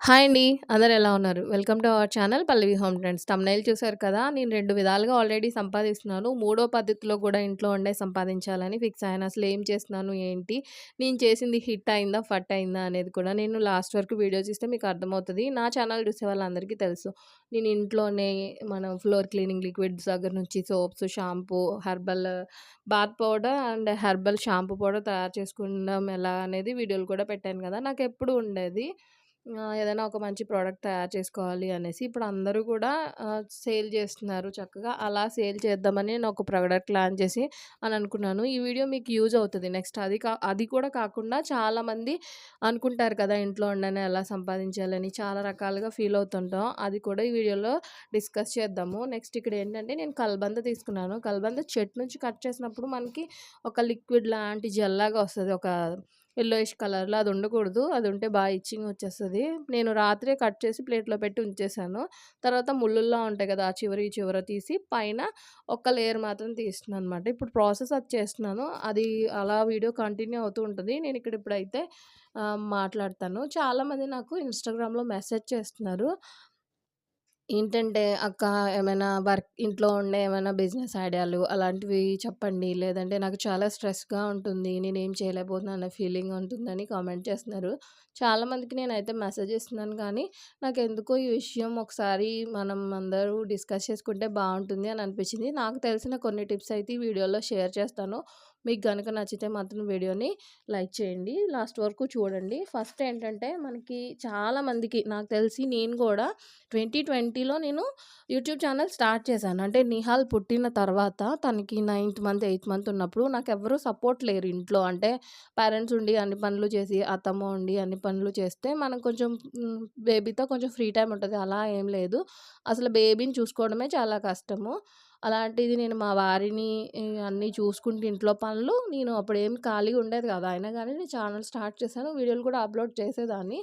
Hi అండి. అందరు ఎలా ఉన్నారు? Welcome to our channel Pallavi home trends. Thumbnail చూసారు కదా! నేను రెండు విధాలుగా ఆల్రెడీ సంపాదిస్తున్నాను. మూడో పద్ధతిలో కూడా ఇంట్లో ఉండే సంపాదించాలని ఫిక్స్ అయ్యాను. అసలు ఏం చేస్తున్నాను? ఏంటి? నేను చేసింది హిట్ అయిందా? ఫట్ అయిందా? అనేది కూడా నేను లాస్ట్ వరకు వీడియో చూస్తే మీకు అర్థమవుతుంది నా ఛానల్ చూసే వాళ్ళందరికీ తెలుసు. నేను ఇంట్లోనే మనం ఫ్లోర్ క్లీనింగ్ లిక్విడ్స్ దగ్గర నుంచి soaps, shampoo, herbal bath powder and herbal shampoo powder తయారు చేసుకోవడం ఎలా అనేది వీడియోలు కూడా పెట్టాను కదా! నాకు ఎప్పుడు ఉండేది. ఏదైనా ఒక మంచి ప్రోడక్ట్ తయారు చేసుకోవాలి అనేసి. ఇప్పుడు అందరూ కూడా సేల్ చేస్తున్నారు చక్కగా. అలా సేల్ చేద్దామని నేను ఒక ప్రోడక్ట్ ప్లాన్ చేసి అని అనుకున్నాను. ఈ వీడియో మీకు యూజ్ అవుతుంది నెక్స్ట్ అది కా అది కూడా కాకుండా చాలామంది అనుకుంటారు కదా! ఇంట్లో ఉండని ఎలా సంపాదించాలని చాలా రకాలుగా ఫీల్ అవుతుంటాం. అది కూడా ఈ వీడియోలో డిస్కస్ చేద్దాము. నెక్స్ట్ ఇక్కడ ఏంటంటే నేను కలబంద తీసుకున్నాను. కలబంద చెట్టు నుంచి కట్ చేసినప్పుడు మనకి ఒక లిక్విడ్ లాంటి జెల్లాగా వస్తుంది ఒక ఎల్లోయిష్ కలర్‌లో అది ఉండకూడదు. అది ఉంటే బాగా ఇచ్చింగ్ వచ్చేస్తుంది నేను రాత్రే కట్ చేసి ప్లేట్‌లో పెట్టి ఉంచేసాను. తర్వాత ముల్లుల్లా ఉంటాయి కదా! ఆ చివరి ఈ చివర తీసి పైన ఒక్క లేయర్ మాత్రం తీస్తున్నాను అనమాట ఇప్పుడు ప్రాసెస్ అది చేస్తున్నాను. అది అలా వీడియో కంటిన్యూ అవుతూ ఉంటుంది నేను ఇక్కడ ఇప్పుడైతే మాట్లాడతాను. చాలామంది నాకు ఇన్‌స్టాగ్రామ్‌లో మెసేజ్ చేస్తున్నారు. ఏంటంటే, "అక్క ఏమైనా వర్క్ ఇంట్లో ఉండే ఏమైనా బిజినెస్ ఐడియాలు అలాంటివి చెప్పండి. లేదంటే నాకు చాలా స్ట్రెస్‌గా ఉంటుంది. నేనేం చేయలేకపోతున్నాను అనే ఫీలింగ్ ఉంటుందని" కామెంట్ చేస్తున్నారు. చాలామందికి నేనైతే మెసేజ్ ఇస్తున్నాను కానీ, నాకెందుకో ఈ విషయం ఒకసారి మనం అందరూ డిస్కస్ చేసుకుంటే బావుంటుంది అని అనిపించింది. నాకు తెలిసిన కొన్ని టిప్స్ అయితే ఈ వీడియోలో షేర్ చేస్తాను. మీకు గనుక నచ్చితే మాత్రం వీడియోని లైక్ చేయండి. లాస్ట్ వరకు చూడండి. ఫస్ట్ ఏంటంటే, మనకి చాలామందికి నాకు తెలిసి నేను కూడా 2020లో నేను యూట్యూబ్ ఛానల్ స్టార్ట్ చేశాను. అంటే నిహాల్ పుట్టిన తర్వాత తనకి నైన్త్ మంత్, ఎయిత్ మంత్ ఉన్నప్పుడు నాకు ఎవరూ సపోర్ట్ లేరు ఇంట్లో. అంటే పేరెంట్స్ ఉండి అన్ని పనులు చేసి, అత్తమ్మ ఉండి అన్ని పనులు చేస్తే మనం కొంచెం బేబీతో కొంచెం ఫ్రీ టైం ఉంటుంది అలా ఏం లేదు. అసలు బేబీని చూసుకోవడమే చాలా కష్టము. అలాంటిది నేను మా వారిని అన్నీ చూసుకుంటూ ఇంట్లో పనులు నేను అప్పుడేం ఖాళీగా ఉండేది కాదు. అయినా కానీ నేను ఛానల్ స్టార్ట్ చేశాను. వీడియోలు కూడా అప్‌లోడ్ చేసేదాన్ని.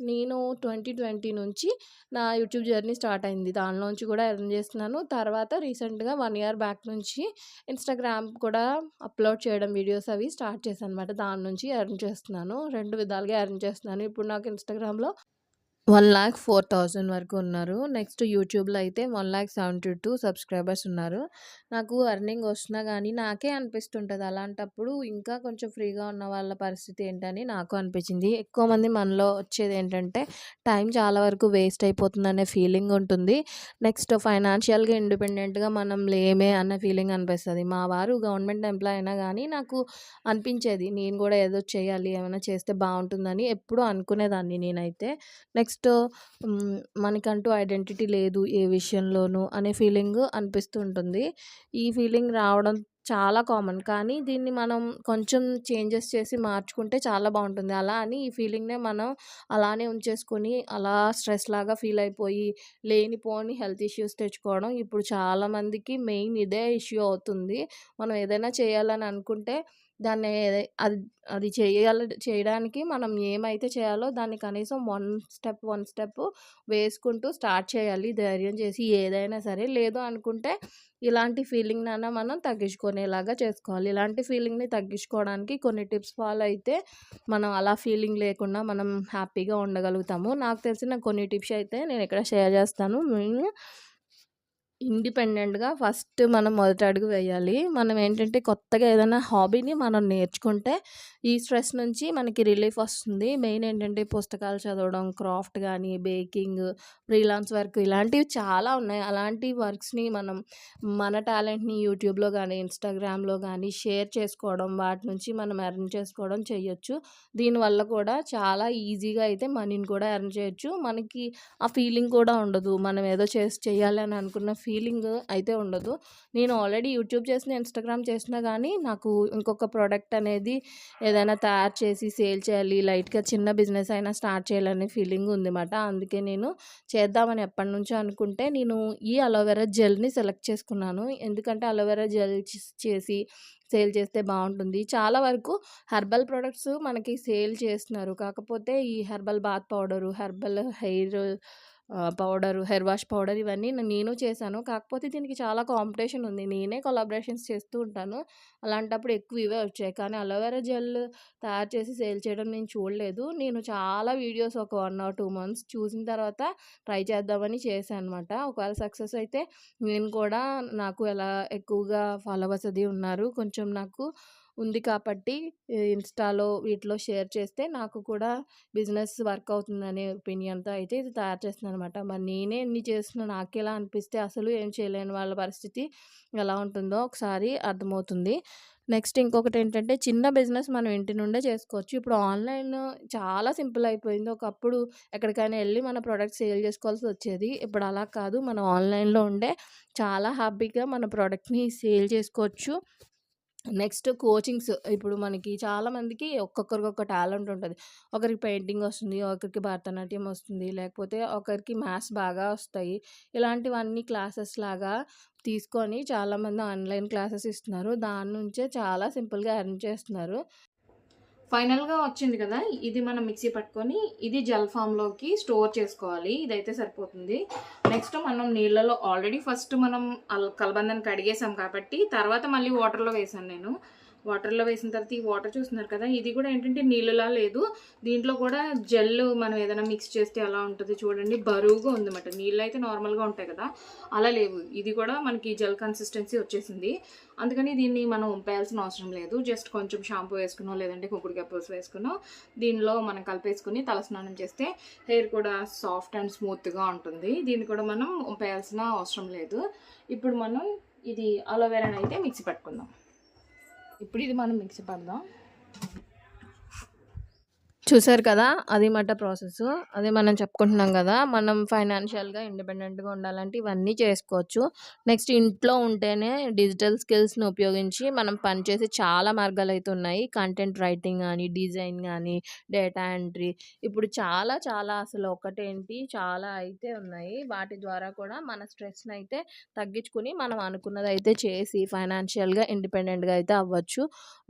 నేను 2020 నుంచి నా యూట్యూబ్ జర్నీ స్టార్ట్ అయింది. దానిలోంచి కూడా ఎర్న్ చేస్తున్నాను. తర్వాత రీసెంట్‌గా వన్ ఇయర్ బ్యాక్ నుంచి ఇన్‌స్టాగ్రామ్ కూడా అప్‌లోడ్ చేయడం వీడియోస్ అవి స్టార్ట్ చేశాననమాట. దాని నుంచి ఎర్న్ చేస్తున్నాను. రెండు విధాలుగా ఎర్న్ చేస్తున్నాను. ఇప్పుడు నాకు ఇన్‌స్టాగ్రామ్‌లో 1,04,000 వరకు ఉన్నారు. నెక్స్ట్ యూట్యూబ్‌లో అయితే 1,72 సబ్స్క్రైబర్స్ ఉన్నారు. నాకు ఎర్నింగ్ వస్తున్నా కానీ నాకే అనిపిస్తుంటది. అలాంటప్పుడు ఇంకా కొంచెం ఫ్రీగా ఉన్న వాళ్ళ పరిస్థితి ఏంటని నాకు అనిపించింది. ఎక్కువ మంది మనలో వచ్చేది ఏంటంటే టైం చాలా వరకు వేస్ట్ అయిపోతుందనే ఫీలింగ్ ఉంటుంది. నెక్స్ట్ ఫైనాన్షియల్‌గా ఇండిపెండెంట్‌గా మనం లేమే అన్న ఫీలింగ్ అనిపిస్తుంది మా వారు గవర్నమెంట్ ఎంప్లాయ్ అయినా కానీ నాకు అనిపించేది. నేను కూడా ఏదో చేయాలి. ఏమైనా చేస్తే బాగుంటుందని ఎప్పుడూ అనుకునేదాన్ని నేనైతే. నెక్స్ట్ జస్ట్ మనకంటూ ఐడెంటిటీ లేదు ఏ విషయంలోనూ అనే ఫీలింగ్ అనిపిస్తూ ఉంటుంది. ఈ ఫీలింగ్ రావడం చాలా కామన్. కానీ దీన్ని మనం కొంచెం చేంజెస్ చేసి మార్చుకుంటే చాలా బాగుంటుంది అలా అని ఈ ఫీలింగ్‌నే మనం అలానే ఉంచేసుకొని అలా స్ట్రెస్ లాగా ఫీల్ అయిపోయి లేనిపోని హెల్త్ ఇష్యూస్ తెచ్చుకోవడం ఇప్పుడు చాలామందికి మెయిన్ ఇదే ఇష్యూ అవుతుంది. మనం ఏదైనా చేయాలని అనుకుంటే దాన్ని అది అది చేయాలి చేయడానికి మనం ఏమైతే చేయాలో దాన్ని కనీసం వన్ స్టెప్, వన్ స్టెప్ వేసుకుంటూ స్టార్ట్ చేయాలి ధైర్యం చేసి ఏదైనా సరే. లేదు అనుకుంటే ఇలాంటి ఫీలింగ్నైనా మనం తగ్గించుకునేలాగా చేసుకోవాలి. ఇలాంటి ఫీలింగ్‌ని తగ్గించుకోవడానికి కొన్ని టిప్స్ ఫాలో అయితే మనం అలా ఫీలింగ్ లేకుండా మనం హ్యాపీగా ఉండగలుగుతాము. నాకు తెలిసిన కొన్ని టిప్స్ అయితే నేను ఇక్కడ షేర్ చేస్తాను. ఇండిపెండెంట్‌గా ఫస్ట్ మనం మొదటి అడుగు వేయాలి. మనం ఏంటంటే కొత్తగా ఏదైనా హాబీని మనం నేర్చుకుంటే ఈ స్ట్రెస్ నుంచి మనకి రిలీఫ్ వస్తుంది. మెయిన్ ఏంటంటే పుస్తకాలు చదవడం, క్రాఫ్ట్ కానీ బేకింగ్, ఫ్రీలాన్స్ వర్క్ ఇలాంటివి చాలా ఉన్నాయి. అలాంటి వర్క్స్‌ని మనం మన టాలెంట్‌ని యూట్యూబ్‌లో కానీ ఇన్‌స్టాగ్రామ్‌లో కానీ షేర్ చేసుకోవడం, వాటి నుంచి మనం ఎర్న్ చేసుకోవడం చేయొచ్చు. దీనివల్ల కూడా చాలా ఈజీగా అయితే మనీని కూడా ఎర్న్ చేయొచ్చు. మనకి ఆ ఫీలింగ్ కూడా ఉండదు. మనం ఏదో చేసి చేయాలి అని అనుకున్న ఫీలింగ్ ఫీలింగ్ అయితే ఉండదు. నేను ఆల్రెడీ యూట్యూబ్ చేసిన ఇన్‌స్టాగ్రామ్ చేసినా కానీ నాకు ఇంకొక ప్రోడక్ట్ అనేది ఏదైనా తయారు చేసి సేల్ చేయాలి. లైట్‌గా చిన్న బిజినెస్ అయినా స్టార్ట్ చేయాలనే ఫీలింగ్ ఉందిమాట. అందుకే నేను చేద్దామని ఎప్పటి నుంచో అనుకుంటే నేను ఈ అలోవెరా జెల్‌ని సెలెక్ట్ చేసుకున్నాను. ఎందుకంటే అలోవెరా జెల్ చేసి సేల్ చేస్తే బాగుంటుంది చాలా వరకు హెర్బల్ ప్రొడక్ట్స్ మనకి సేల్ చేస్తున్నారు. కాకపోతే ఈ herbal bath powder, herbal hair powder, hair wash powder ఇవన్నీ నేను చేశాను. కాకపోతే దీనికి చాలా కాంపిటీషన్ ఉంది. నేనే కొలాబరేషన్స్ చేస్తూ ఉంటాను. అలాంటప్పుడు ఎక్కువ ఇవే వచ్చాయి. కానీ అలోవెరా జెల్ తయారు చేసి సేల్ చేయడం నేను చూడలేదు. నేను చాలా వీడియోస్ ఒక వన్ ఆర్ టూ మంత్స్ చూసిన తర్వాత ట్రై చేద్దామని చేశాను అనమాట. ఒకవేళ సక్సెస్ అయితే నేను కూడా నాకు ఎలా ఎక్కువగా ఫాలోవర్స్ అది ఉన్నారు. కొంచెం నాకు ఉంది కాబట్టి ఇన్‌స్టాలో వీటిలో షేర్ చేస్తే నాకు కూడా బిజినెస్ వర్క్ అవుతుందనే ఒపీనియన్‌తో అయితే ఇది తయారు చేస్తున్నాననమాట. మరి నేనే ఎన్ని చేస్తున్నా నాకెలా అనిపిస్తే అసలు ఏం చేయలేని వాళ్ళ పరిస్థితి ఎలా ఉంటుందో ఒకసారి అర్థమవుతుంది. నెక్స్ట్ ఇంకొకటి ఏంటంటే చిన్న బిజినెస్ మనం ఇంటి నుండే చేసుకోవచ్చు. ఇప్పుడు ఆన్‌లైన్ చాలా సింపుల్ అయిపోయింది. ఒకప్పుడు ఎక్కడికైనా వెళ్ళి మన ప్రోడక్ట్ సేల్ చేసుకోవాల్సి వచ్చేది ఇప్పుడు అలా కాదు. మనం ఆన్‌లైన్‌లో ఉండే చాలా హ్యాపీగా మన ప్రోడక్ట్ని సేల్ చేసుకోవచ్చు. నెక్స్ట్ కోచింగ్స్ ఇప్పుడు మనకి చాలామందికి ఒక్కొక్కరికి ఒక్క టాలెంట్ ఉంటుంది ఒకరికి పెయింటింగ్ వస్తుంది. ఒకరికి భరతనాట్యం వస్తుంది. లేకపోతే ఒకరికి మ్యాథ్స్ బాగా వస్తాయి. ఇలాంటివన్నీ క్లాసెస్ లాగా తీసుకొని చాలామంది ఆన్‌లైన్ క్లాసెస్ ఇస్తున్నారు. దాని నుంచే చాలా సింపుల్‌గా ఎర్న్ చేస్తున్నారు. ఫైనల్‌గా వచ్చింది కదా! ఇది మనం మిక్సీ పట్టుకొని ఇది జెల్ ఫామ్‌లోకి స్టోర్ చేసుకోవాలి. ఇదైతే సరిపోతుంది. నెక్స్ట్ మనం నీళ్ళలో ఆల్రెడీ ఫస్ట్ మనం అల్ కలబందని కడిగేసాం కాబట్టి తర్వాత మళ్ళీ వాటర్‌లో వేసాను నేను. వాటర్‌లో వేసిన తర్వాత ఈ వాటర్ చూస్తున్నారు కదా! ఇది కూడా ఏంటంటే నీళ్ళలా లేదు. దీంట్లో కూడా జెల్ మనం ఏదైనా మిక్స్ చేస్తే ఎలా ఉంటుంది చూడండి. బరువుగా ఉందన్నమాట. నీళ్ళు అయితే నార్మల్‌గా ఉంటాయి కదా! అలా లేవు. ఇది కూడా మనకి జెల్ కన్సిస్టెన్సీ వచ్చేసింది. అందుకని దీన్ని మనం ఉంపేయాల్సిన అవసరం లేదు. జస్ట్ కొంచెం షాంపూ వేసుకున్నాం లేదంటే కుంకుడుకాయ పులుసు వేసుకున్నాం దీనిలో మనం కలిపేసుకొని తలస్నానం చేస్తే హెయిర్ కూడా సాఫ్ట్ అండ్ స్మూత్‌గా ఉంటుంది. దీన్ని కూడా మనం ఉంపేయాల్సిన అవసరం లేదు. ఇప్పుడు మనం ఇది అలోవెరాని అయితే మిక్సీ పెట్టుకుందాం ఇప్పుడు ఇది మనం మిక్సీ పడదాం. చూసారు కదా! అది మాట ప్రాసెస్ అదే మనం చెప్పుకుంటున్నాం కదా మనం ఫైనాన్షియల్‌గా ఇండిపెండెంట్‌గా ఉండాలంటే ఇవన్నీ చేసుకోవచ్చు. నెక్స్ట్ ఇంట్లో ఉంటేనే డిజిటల్ స్కిల్స్‌ని ఉపయోగించి మనం పనిచేసే చాలా మార్గాలు అయితే ఉన్నాయి. కంటెంట్ రైటింగ్ కానీ డిజైన్ కానీ డేటా ఎంట్రీ ఇప్పుడు చాలా చాలా అసలు ఒకటేంటి చాలా అయితే ఉన్నాయి. వాటి ద్వారా కూడా మన స్ట్రెస్ని అయితే తగ్గించుకొని మనం అనుకున్నదైతే చేసి ఫైనాన్షియల్‌గా ఇండిపెండెంట్‌గా అయితే అవ్వచ్చు.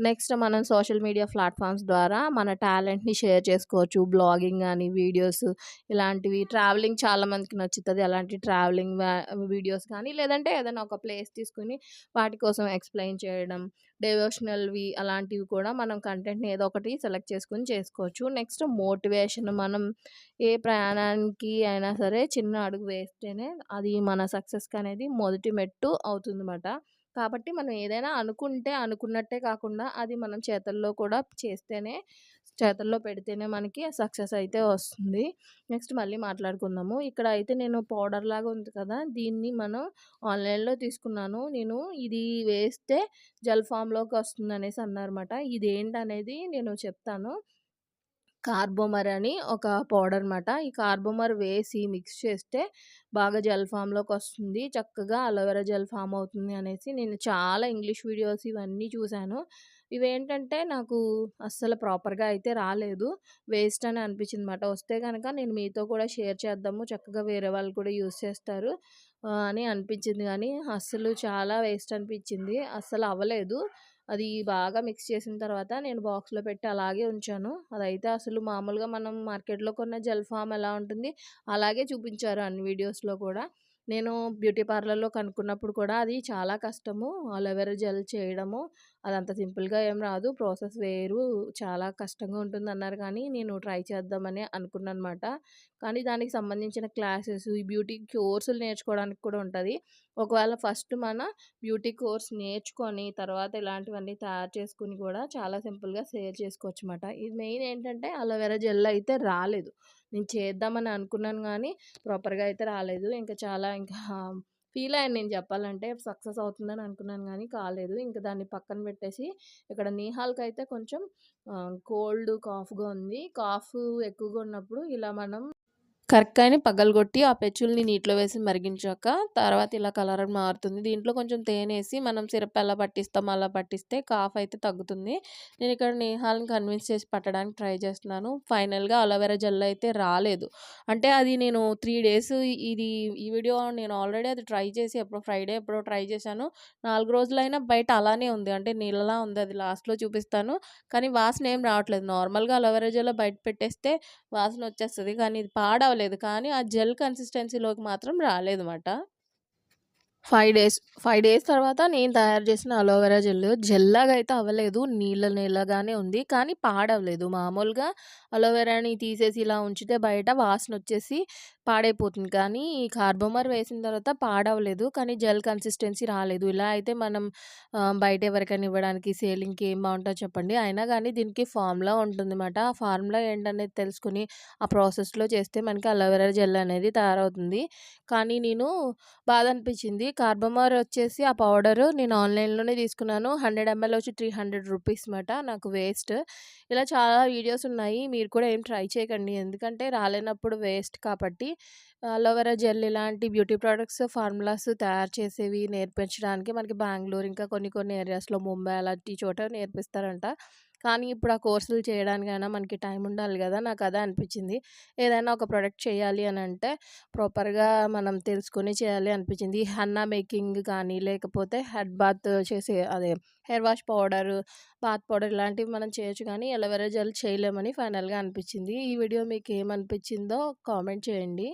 నెక్స్ట్ మనం సోషల్ మీడియా ప్లాట్‌ఫామ్స్ ద్వారా మన టాలెంట్‌ని షేర్ చేసుకోవచ్చు. బ్లాగింగ్ కానీ వీడియోస్ ఇలాంటివి ట్రావెలింగ్ చాలామందికి నచ్చుతుంది అలాంటి ట్రావెలింగ్ వీడియోస్ కానీ లేదంటే ఏదైనా ఒక ప్లేస్ తీసుకొని వాటి కోసం ఎక్స్‌ప్లెయిన్ చేయడం. డివోషనల్‌వి అలాంటివి కూడా మనం కంటెంట్‌ని ఏదో ఒకటి సెలెక్ట్ చేసుకొని చేసుకోవచ్చు. నెక్స్ట్ మోటివేషన్ మనం ఏ ప్రయాణానికి అయినా సరే చిన్న అడుగు వేస్తేనే అది మన సక్సెస్‌కి అనేది మొదటి మెట్టు అవుతుందన్నమాట. కాబట్టి మనం ఏదైనా అనుకుంటే అనుకున్నట్టే కాకుండా అది మనం చేతల్లో కూడా చేస్తేనే చేతల్లో పెడితేనే మనకి సక్సెస్ అయితే వస్తుంది. నెక్స్ట్ మళ్ళీ మాట్లాడుకుందాము. ఇక్కడ అయితే నేను పౌడర్ లాగా ఉంది కదా! దీన్ని మనం ఆన్‌లైన్‌లో తీసుకున్నాను. నేను ఇది వేస్తే జెల్ ఫామ్‌లోకి వస్తుందనేసి అన్నారన్నమాట. ఇదేంటనేది నేను చెప్తాను. కార్బోమర్ అని ఒక పౌడర్ అనమాట ఈ కార్బోమర్ వేసి మిక్స్ చేస్తే బాగా జెల్ ఫామ్‌లోకి వస్తుంది. చక్కగా అలోవెరా జెల్ ఫామ్ అవుతుంది అనేసి నేను చాలా ఇంగ్లీష్ వీడియోస్ ఇవన్నీ చూశాను ఇవేంటంటే నాకు అస్సలు ప్రాపర్‌గా అయితే రాలేదు. వేస్ట్ అని అనిపించింది అనమాట వస్తే కనుక నేను మీతో కూడా షేర్ చేద్దాము. చక్కగా వేరే వాళ్ళు కూడా యూజ్ చేస్తారు అని అనిపించింది కానీ అస్సలు చాలా వేస్ట్ అనిపించింది. అస్సలు అవ్వలేదు. అది బాగా మిక్స్ చేసిన తర్వాత నేను బాక్స్‌లో పెట్టి అలాగే ఉంచాను. అదైతే అసలు మామూలుగా మనం మార్కెట్‌లో కొన్న జెల్ ఫామ్ ఎలా ఉంటుంది అలాగే చూపించారు అన్ని వీడియోస్‌లో కూడా. నేను బ్యూటీ పార్లర్‌లో కనుక్కున్నప్పుడు కూడా అది చాలా కష్టము. అలోవెరా జెల్ చేయడము. అదంత సింపుల్‌గా ఏం రాదు. ప్రాసెస్ వేరు. చాలా కష్టంగా ఉంటుంది అన్నారు కానీ నేను ట్రై చేద్దామని అనుకున్నానన్నమాట. కానీ దానికి సంబంధించిన క్లాసెస్ ఈ బ్యూటీ కోర్సులు నేర్చుకోవడానికి కూడా ఉంటుంది ఒకవేళ ఫస్ట్ మన బ్యూటీ కోర్స్ నేర్చుకొని తర్వాత ఇలాంటివన్నీ తయారు చేసుకొని కూడా చాలా సింపుల్‌గా సేల్ చేసుకోవచ్చన్నమాట. ఇది మెయిన్ ఏంటంటే అలోవెరా జెల్ అయితే రాలేదు. నేను చేద్దామని అనుకున్నాను కానీ ప్రాపర్‌గా అయితే రాలేదు. ఇంకా చాలా ఇంకా ఫీల్ అయ్యాను నేను చెప్పాలంటే సక్సెస్ అవుతుందని అనుకున్నాను కానీ కాలేదు. ఇంకా దాన్ని పక్కన పెట్టేసి ఇక్కడ నీహాల్కి అయితే కొంచెం కోల్డ్, కాఫ్‌గా ఉంది. కాఫ్ ఎక్కువగా ఉన్నప్పుడు ఇలా మనం కరక్కాయని పగలగొట్టి ఆ పెచ్చుల్ని నీటిలో వేసి మరిగించాక తర్వాత ఇలా కలర్ మారుతుంది. దీంట్లో కొంచెం తేనె వేసి మనం సిరప్ ఎలా పట్టిస్తామో అలా పట్టిస్తే కాఫ్ అయితే తగ్గుతుంది. నేను ఇక్కడ నేహాలను కన్విన్స్ చేసి పట్టడానికి ట్రై చేస్తున్నాను. ఫైనల్‌గా అలోవెరా జెల్ అయితే రాలేదు. అంటే అది నేను త్రీ డేస్ ఇది ఈ వీడియో నేను ఆల్రెడీ అది ట్రై చేసి ఎప్పుడో ఫ్రైడే ఎప్పుడో ట్రై చేశాను. నాలుగు రోజులైనా బయట అలానే ఉంది. అంటే నీళ్ళలా ఉంది. అది లాస్ట్‌లో చూపిస్తాను. కానీ వాసన ఏం రావట్లేదు. నార్మల్‌గా అలోవెరా జెల్ బయట పెట్టేస్తే వాసన వచ్చేస్తుంది కానీ ఇది పాడవలేదు. పర్లేదు. కానీ ఆ జెల్ కన్సిస్టెన్సీలోకి మాత్రం రాలేదమాట. ఫైవ్ డేస్ ఫైవ్ డేస్ తర్వాత నేను తయారు చేసిన అలోవెరా జెల్ జెల్‌లాగా అయితే అవ్వలేదు. నీళ్ళ నీళ్ళగానే ఉంది. కానీ పాడవలేదు. మామూలుగా అలోవెరాని తీసేసి ఇలా ఉంచితే బయట వాసన వచ్చేసి పాడైపోతుంది. కానీ ఈ కార్బోమర్ వేసిన తర్వాత పాడవలేదు. కానీ జెల్ కన్సిస్టెన్సీ రాలేదు. ఇలా అయితే మనం బయట ఎవరికైనా ఇవ్వడానికి సేలింగ్‌కి ఏం బాగుంటుందో చెప్పండి. అయినా కానీ దీనికి ఫార్ములా ఉంటుందన్నమాట. ఆ ఫార్ములా ఏంటనేది తెలుసుకొని ఆ ప్రాసెస్‌లో చేస్తే మనకి అలోవెరా జెల్ అనేది తయారవుతుంది. కానీ నేను బాధ అనిపించింది. కార్బమార్ వచ్చేసి ఆ పౌడరు నేను ఆన్‌లైన్‌లోనే తీసుకున్నాను. 100 ఎంఎల్ వచ్చి 300 రూపీస్ మాట. నాకు వేస్ట్. ఇలా చాలా వీడియోస్ ఉన్నాయి. మీరు కూడా ఏం ట్రై చేయకండి. ఎందుకంటే రాలేనప్పుడు వేస్ట్ కాబట్టి అలోవెరా జెల్ ఇలాంటి బ్యూటీ ప్రోడక్ట్స్ ఫార్ములాస్ తయారు చేసేవి నేర్పించడానికి మనకి బెంగళూరు ఇంకా కొన్ని కొన్ని ఏరియాస్‌లో ముంబై అలాంటి చోట నేర్పిస్తారంట. కానీ ఇప్పుడు ఆ కోర్సులు చేయడానికైనా మనకి టైం ఉండాలి కదా నాకు అదే అనిపించింది. ఏదైనా ఒక ప్రొడక్ట్ చేయాలి అని అంటే ప్రాపర్‌గా మనం తెలుసుకొని చేయాలి అనిపించింది. హన్నా మేకింగ్ కానీ లేకపోతే హెడ్ బాత్ చేసే అదే hair wash powder, bath powder ఇలాంటివి మనం చేయొచ్చు కానీ అలోవెరా జెల్ చేయలేమని ఫైనల్‌గా అనిపించింది. ఈ వీడియో మీకు ఏమనిపించిందో కామెంట్ చేయండి.